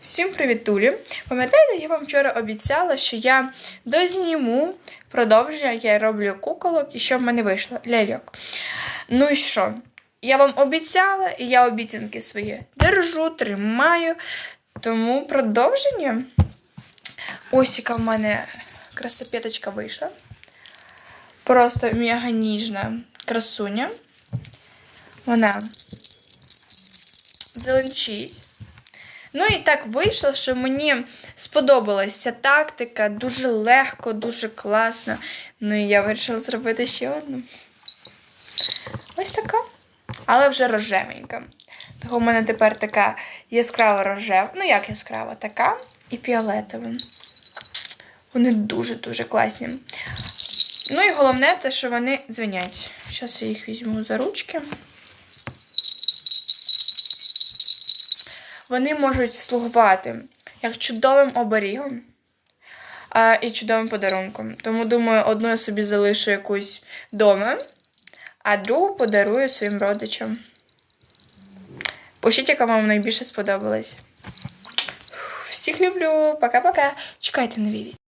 Всім привітулі! Пам'ятаєте, я вам вчора обіцяла, що я дозніму продовження, як я роблю куколок і що в мене вийшло ляльок. Ну і що? Я вам обіцяла, і я обіцянки свої держу, тримаю. Тому продовження. Ось яка в мене красопеточка вийшла. Просто мега красуня. Вона зеленчить. Ну і так вийшло, що мені сподобалася тактика, дуже легко, дуже класно. Ну і я вирішила зробити ще одну. Ось така. Але вже рожевенька. Того в мене тепер така яскрава рожева. Ну, як яскрава, така і фіолетова. Вони дуже-дуже класні. Ну і головне те, що вони дзвенять. Зараз я їх візьму за ручки. Вони можуть слугувати як чудовим оберігом а, і чудовим подарунком. Тому, думаю, одну я собі залишу якусь вдома, а другу подарую своїм родичам. Пишіть, яка вам найбільше сподобалась. Всіх люблю. Пока-пока. Чекайте нові відео.